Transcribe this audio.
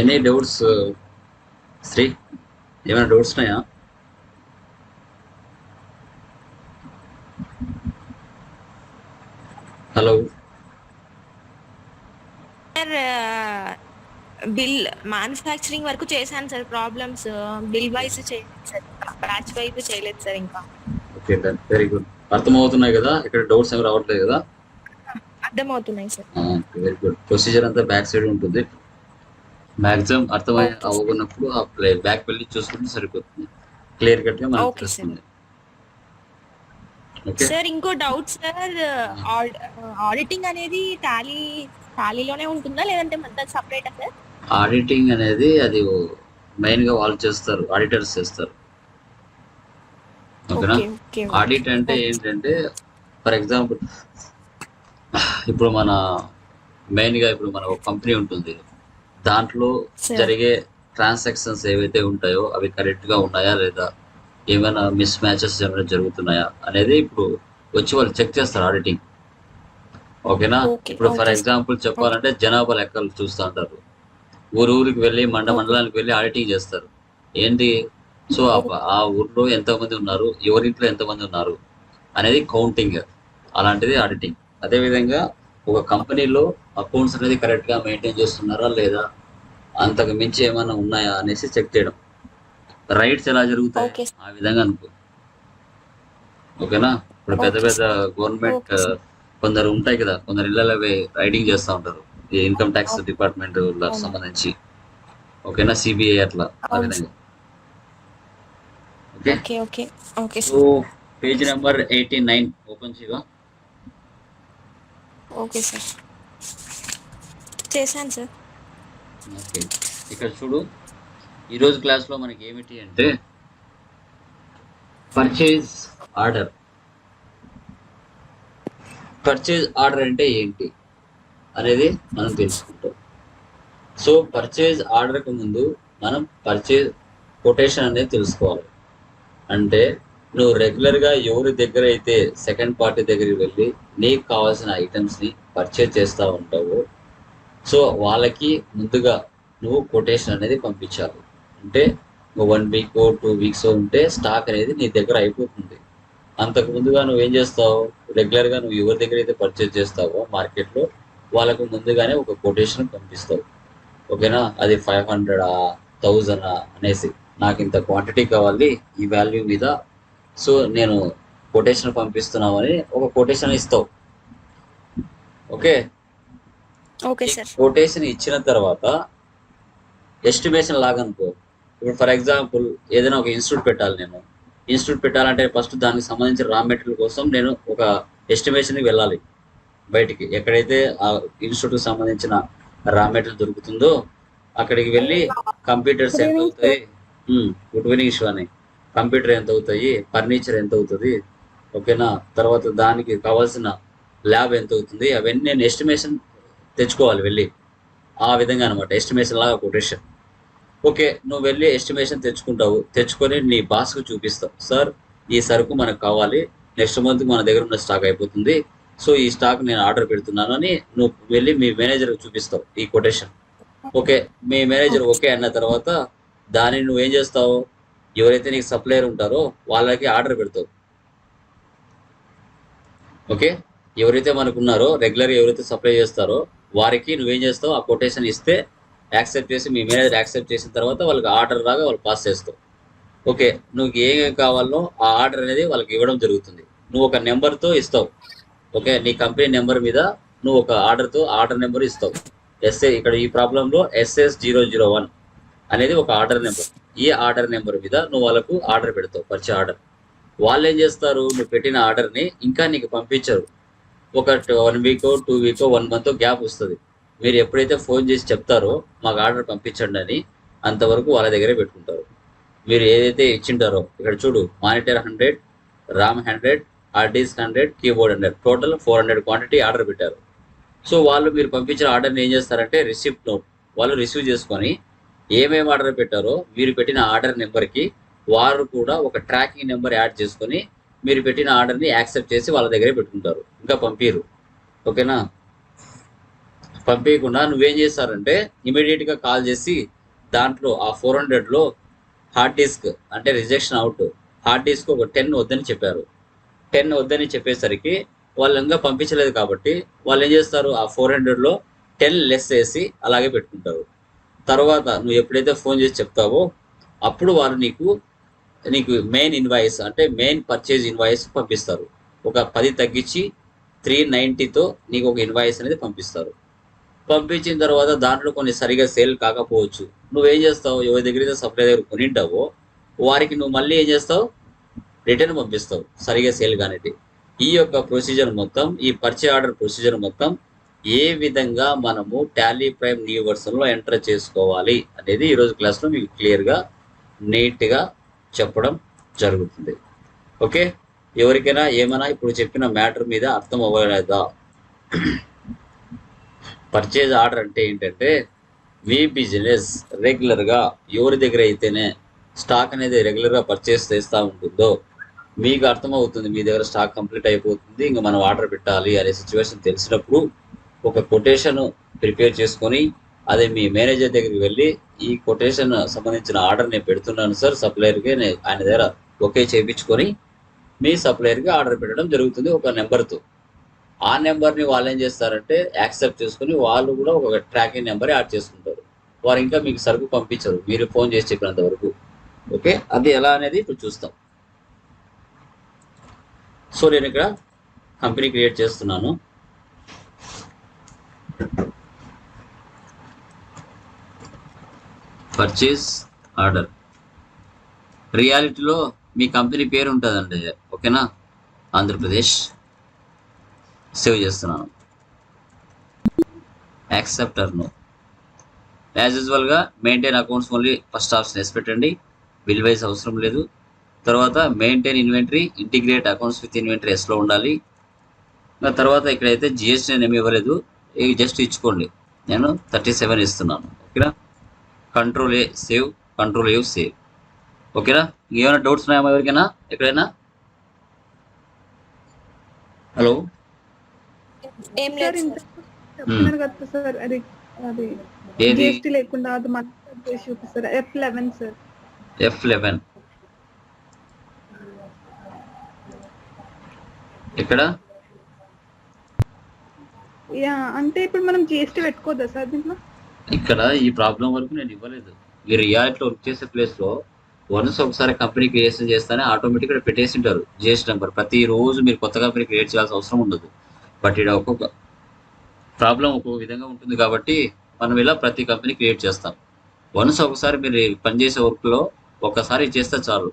Any doubts Shri? ఏమైనా doubts ఉన్నాయా? Hello. Sir bill manufacturing వరకు చేశాను సార్ ప్రాబ్లమ్స్ బిల్ వైజ్ చేయలేదు సార్ బ్యాచ్ వైజ్ చేయలేదు సార్ ఇంకా. ఓకే డన్ వెరీ గుడ్ అర్థమవుతున్నాయి కదా ఇక్కడ డౌట్స్ ఏమి రావట్లేదు కదా? అర్థమవుతున్నాయి సార్. వెరీ గుడ్ ప్రొసీజర్ అంతా బ్యాక్ సైడ్ ఉంటుంది. మ్యాక్సిమం అర్థమై. అవ్వకున్నప్పుడు ఆ ప్లే బ్యాక్ వెళ్ళి చూసుకుంటే సరిపోతుంది. క్లియర్ కట్గా మనకు. తెలుస్తుంది సార్ ఇంకో డౌట్ సార్ ఆడిటింగ్ అనేది టాలీ టాలీలోనే ఉంటుందా? లేదంటే మొత్తం సపరేటా సార్ ఆడిటింగ్ అనేది అది మెయిన్గా వాళ్ళు చేస్తారు ఆడిటర్స్ చేస్తారు. ఓకేనా ఓకే ఓకే ఆడిట్ అంటే ఏంటంటే ఫర్ ఎగ్జాంపుల్ ఇప్పుడు మన మెయిన్గా ఇప్పుడు మన ఒక కంపెనీ ఉంటుంది. దాంట్లో. జరిగే ట్రాన్సాక్షన్స్ ఏవైతే ఉంటాయో అవి కరెక్ట్గా ఉన్నాయా లేదా? ఏమైనా మిస్ మ్యాచెస్ ఏమైనా జరుగుతున్నాయా? అనేది ఇప్పుడు వచ్చి వాళ్ళు చెక్ చేస్తారు ఆడిటింగ్ ఓకేనా? ఇప్పుడు ఫర్. ఎగ్జాంపుల్ చెప్పాలంటే జనాభా లెక్కలు చూస్తూ ఉంటారు. ఊరు ఊరికి వెళ్ళి మండ మండలానికి వెళ్ళి ఆడిటింగ్ చేస్తారు. ఏంటి? సో ఆ- ఊర్లో ఎంతమంది ఉన్నారు? ఎవరింట్లో ఎంతమంది ఉన్నారు? అనేది కౌంటింగ్ అలాంటిది ఆడిటింగ్ అదే విధంగా ఒక కంపెనీలో అకౌంట్స్ అనేది కరెక్ట్గా మెయింటైన్ చేస్తున్నారా లేదా? అంతకు మించి ఏమైనా ఉన్నాయా అనేసి చెక్ చేయడం. రైట్స్ ఎలా జరుగుతాయి. ఆ విధంగా అనుకో. ఓకేనా? ఇప్పుడు పెద్ద పెద్ద గవర్నమెంట్. కొందరు ఉంటాయి కదా కొందరు ఇళ్ళలో రైడింగ్ చేస్తూ ఉంటారు. ఈ ఇన్కమ్ ట్యాక్స్. డిపార్ట్మెంట్. సంబంధించి. ఓకేనా? సిబిఐ అట్లా ఆ విధంగా. Okay? Okay okay. Okay so sir. Page number eighty nine open చేయగా ఓకే సార్. చేశాను సార్. ఓకే. ఇక్కడ చూడు ఈరోజు క్లాస్లో మనకి ఏమిటి అంటే పర్చేజ్ ఆర్డర్ పర్చేజ్ ఆర్డర్ అంటే ఏంటి అనేది మనం తెలుసుకుంటాం. సో పర్చేజ్ ఆర్డర్కి ముందు మనం పర్చేజ్ కొటేషన్ అనేది తెలుసుకోవాలి. అంటే నువ్వు రెగ్యులర్గా ఎవరి దగ్గర అయితే సెకండ్ పార్టీ దగ్గరికి వెళ్ళి నీకు కావాల్సిన ఐటమ్స్ని పర్చేజ్ చేస్తూ ఉంటావో సో వాళ్ళకి ముందుగా నువ్వు కొటేషన్ అనేది పంపించాలి. అంటే వన్ వీక్ టూ వీక్స్ ఉంటే స్టాక్ అనేది నీ దగ్గర అయిపోతుంది. అంతకు ముందుగా నువ్వు ఏం చేస్తావు? రెగ్యులర్గా నువ్వు ఎవరి దగ్గర అయితే పర్చేజ్ చేస్తావో మార్కెట్లో వాళ్ళకు ముందుగానే ఒక కొటేషన్ పంపిస్తావు. ఓకేనా? అది ఫైవ్ హండ్రెడా థౌజండ్ అనేసి. నాకు ఇంత క్వాంటిటీ కావాలి ఈ వాల్యూ మీద. సో నేను కొటేషన్ పంపిస్తున్నామని ఒక కొటేషన్ ఇస్తావు. ఓకే? Okay sir. కొటేషన్ ఇచ్చిన తర్వాత ఎస్టిమేషన్ లాగా అనుకో ఇప్పుడు ఫర్ ఎగ్జాంపుల్ ఏదైనా ఒక ఇన్స్టిట్యూట్ పెట్టాలి నేను. ఇన్స్టిట్యూట్ పెట్టాలంటే ఫస్ట్ దానికి సంబంధించిన రా మెటీరియల్ కోసం నేను ఒక ఎస్టిమేషన్కి వెళ్ళాలి. బయటికి ఎక్కడైతే ఆ ఇన్స్టిట్యూట్కి సంబంధించిన రా మెటీరియల్ దొరుకుతుందో అక్కడికి వెళ్ళి కంప్యూటర్స్ ఎంత అవుతాయి? Good evening Shivani. కంప్యూటర్ ఎంత అవుతాయి? ఫర్నిచర్ ఎంత అవుతుంది? ఓకేనా? తర్వాత దానికి కావాల్సిన ల్యాబ్ ఎంత అవుతుంది? అవన్నీ నేను ఎస్టిమేషన్ తెచ్చుకోవాలి వెళ్ళి. ఆ విధంగా అనమాట ఎస్టిమేషన్ లాగా కొటేషన్ ఓకే నువ్వు వెళ్ళి ఎస్టిమేషన్ తెచ్చుకుంటావు. తెచ్చుకొని నీ బాస్కు చూపిస్తావు. సార్ ఈ సరుకు మనకు కావాలి. నెక్స్ట్ మంత్ మన దగ్గర ఉన్న స్టాక్ అయిపోతుంది. సో ఈ స్టాక్ నేను ఆర్డర్ పెడుతున్నాను అని నువ్వు వెళ్ళి మీ మేనేజర్కి చూపిస్తావు ఈ కొటేషన్ ఓకే మీ మేనేజర్ ఓకే అన్న తర్వాత దాన్ని నువ్వు ఏం చేస్తావు? ఎవరైతే నీకు సప్లయర్ ఉంటారో వాళ్ళకి ఆర్డర్ పెడతావు. ఓకే ఎవరైతే మనకు ఉన్నారో రెగ్యులర్ ఎవరైతే సప్లై చేస్తారో వారికి నువ్వేం చేస్తావు? ఆ కొటేషన్ ఇస్తే యాక్సెప్ట్ చేసి మీ మేనేజర్ యాక్సెప్ట్ చేసిన తర్వాత వాళ్ళకి ఆర్డర్ దాకా వాళ్ళు పాస్ చేస్తావు ఓకే నువ్వు ఏమేమి కావాలో ఆ ఆర్డర్ అనేది వాళ్ళకి ఇవ్వడం జరుగుతుంది. నువ్వు ఒక నెంబర్తో ఇస్తావు. ఓకే నీ కంపెనీ నెంబర్ మీద నువ్వు ఒక ఆర్డర్తో ఆర్డర్ నెంబర్ ఇస్తావు. ఎస్ఏ ఇక్కడ ఈ ప్రాబ్లంలో ఎస్ఎస్ జీరో జీరో వన్ అనేది ఒక ఆర్డర్ నెంబర్ ఈ ఆర్డర్ నెంబర్ మీద నువ్వు వాళ్ళకు ఆర్డర్ పెడతావు పరిచయ ఆర్డర్ వాళ్ళు ఏం చేస్తారు? నువ్వు పెట్టిన ఆర్డర్ని ఇంకా నీకు పంపించరు. ఒక one week two week one month gap వస్తుంది. మీరు ఎప్పుడైతే ఫోన్ చేసి చెప్తారో మాకు ఆర్డర్ పంపించండి అని అంతవరకు వాళ్ళ దగ్గరే పెట్టుకుంటారు. మీరు ఏదైతే ఇచ్చింటారో ఇక్కడ చూడు monitor hundred RAM hundred ఆర్డీస్ hundred keyboard hundred total four hundred quantity order పెట్టారు. సో వాళ్ళు మీరు పంపించిన ఆర్డర్ని ఏం చేస్తారంటే రిసిప్ట్ నోట్ వాళ్ళు రిసీవ్ చేసుకొని ఏమేమి ఆర్డర్ పెట్టారో మీరు పెట్టిన ఆర్డర్ నెంబర్కి వారు కూడా ఒక ట్రాకింగ్ నెంబర్ యాడ్ చేసుకొని మీరు పెట్టిన ఆర్డర్ని యాక్సెప్ట్ చేసి వాళ్ళ దగ్గరే పెట్టుకుంటారు. ఇంకా పంపిరు ఓకేనా? పంపించకుండా నువ్వేం చేస్తారంటే ఇమీడియట్గా కాల్ చేసి దాంట్లో ఆ ఫోర్ హండ్రెడ్లో హార్డ్ డిస్క్ అంటే రిజెక్షన్ అవుట్ హార్డ్ డిస్క్ ఒక టెన్ వద్దని చెప్పారు. టెన్ వద్దని చెప్పేసరికి వాళ్ళు ఇంకా పంపించలేదు కాబట్టి వాళ్ళు ఏం చేస్తారు? ఆ ఫోర్ హండ్రెడ్లో టెన్ లెస్ వేసి అలాగే పెట్టుకుంటారు. తర్వాత నువ్వు ఎప్పుడైతే ఫోన్ చేసి చెప్తావో అప్పుడు వారు నీకు నీకు మెయిన్ ఇన్వాయిస్ అంటే మెయిన్ పర్చేజ్ ఇన్వాయిస్ పంపిస్తారు. ఒక పది తగ్గించి త్రీ నైంటీతో నీకు ఒక ఇన్వాయిస్ అనేది పంపిస్తారు. పంపించిన తర్వాత దాంట్లో కొన్ని సరిగా సేల్ కాకపోవచ్చు. నువ్వేం చేస్తావు? ఎవరి దగ్గర అయితే సప్లై దగ్గర కొనింటావో వారికి నువ్వు మళ్ళీ ఏం చేస్తావు? రిటర్న్ పంపిస్తావు. సరిగా సేల్ కానిటి ఈ యొక్క ప్రొసీజర్ మొత్తం ఈ పర్చే ఆర్డర్ ప్రొసీజర్ మొత్తం ఏ విధంగా మనము టాలీ ప్రైమ్ న్యూ వర్షన్లో ఎంటర్ చేసుకోవాలి అనేది ఈరోజు క్లాస్లో మీకు క్లియర్గా నీట్గా చెప్పడం జరుగుతుంది. ఓకే? ఎవరికైనా ఏమైనా ఇప్పుడు చెప్పిన మ్యాటర్ మీద అర్థం అవ్వలేదా? పర్చేజ్ ఆర్డర్ అంటే ఏంటంటే మీ బిజినెస్ రెగ్యులర్గా ఎవరి దగ్గర అయితేనే స్టాక్ అనేది రెగ్యులర్గా పర్చేస్ చేస్తూ ఉంటుందో మీకు అర్థమవుతుంది మీ దగ్గర స్టాక్ కంప్లీట్ అయిపోతుంది ఇంకా మనం ఆర్డర్ పెట్టాలి అనే సిచ్యువేషన్ తెలిసినప్పుడు ఒక కొటేషన్ ప్రిపేర్ చేసుకొని అదే మీ మేనేజర్ దగ్గరికి వెళ్ళి ఈ కొటేషన్ సంబంధించిన ఆర్డర్ నేను పెడుతున్నాను సార్ సప్లయర్కి నేను ఆయన దగ్గర ఓకే చేయించుకొని మీ సప్లయర్కి ఆర్డర్ పెట్టడం జరుగుతుంది ఒక నెంబర్తో ఆ నెంబర్ని వాళ్ళు ఏం చేస్తారంటే యాక్సెప్ట్ చేసుకుని వాళ్ళు కూడా ఒక ట్రాకింగ్ నెంబర్ యాడ్ చేసుకుంటారు. వారు ఇంకా మీకు సరుకు పంపించరు. మీరు ఫోన్ చేసి చెప్పినంత వరకు. ఓకే అది ఎలా అనేది ఇప్పుడు చూస్తాం. సో నేను ఇక్కడ కంపెనీ క్రియేట్ చేస్తున్నాను. పర్చేస్ ఆర్డర్ రియాలిటీలో మీ కంపెనీ పేరు ఉంటుందండి. ఓకేనా? ఆంధ్రప్రదేశ్. సేవ్ చేస్తున్నాను. యాక్సెప్ట్ అర్ను యాజ్ యూజువల్గా maintain accounts only first option వేసి పెట్టండి. బిల్ వైజ్ అవసరం లేదు. తర్వాత maintain inventory integrate accounts with inventory ఎస్లో ఉండాలి. ఇంకా తర్వాత ఇక్కడైతే జిఎస్టీ నేను ఏమి ఇవ్వలేదు. ఇవి జస్ట్ ఇచ్చుకోండి. నేను థర్టీ సెవెన్ ఇస్తున్నాను. ఓకేనా? Control A save control A save ఓకేనా ఏమైనా డౌట్స్ ఉన్నాయా ఎవరికైనా ఎక్కడైనా హలో ఏం సార్ లేదు అది అది ఏది జిఎస్టీ లేకుండా అది F eleven sir F eleven ఇక్కడ యా అంటే ఇప్పుడు మనం జిఎస్టీ పెట్టుకోదా సార్ దీంట్లో ఇక్కడ ఈ ప్రాబ్లం వరకు నేను ఇవ్వలేదు. మీరు రియాలిటీలో వర్క్ చేసే ప్లేస్లో వన్స్ ఒకసారి కంపెనీ క్రియేషన్ చేస్తానే ఆటోమేటిక్గా పెట్టేసి ఉంటారు జిఎస్టీ నెంబర్. ప్రతిరోజు మీరు కొత్త కంపెనీ క్రియేట్ చేయాల్సిన అవసరం ఉండదు. బట్ ఇక్కడ ఒక్కొక్క ప్రాబ్లం ఒక్కొక్క విధంగా ఉంటుంది కాబట్టి మనం ఇలా ప్రతి కంపెనీ క్రియేట్ చేస్తాం. వన్స్ ఒకసారి మీరు పనిచేసే వర్క్లో ఒక్కసారి చేస్తే చాలు.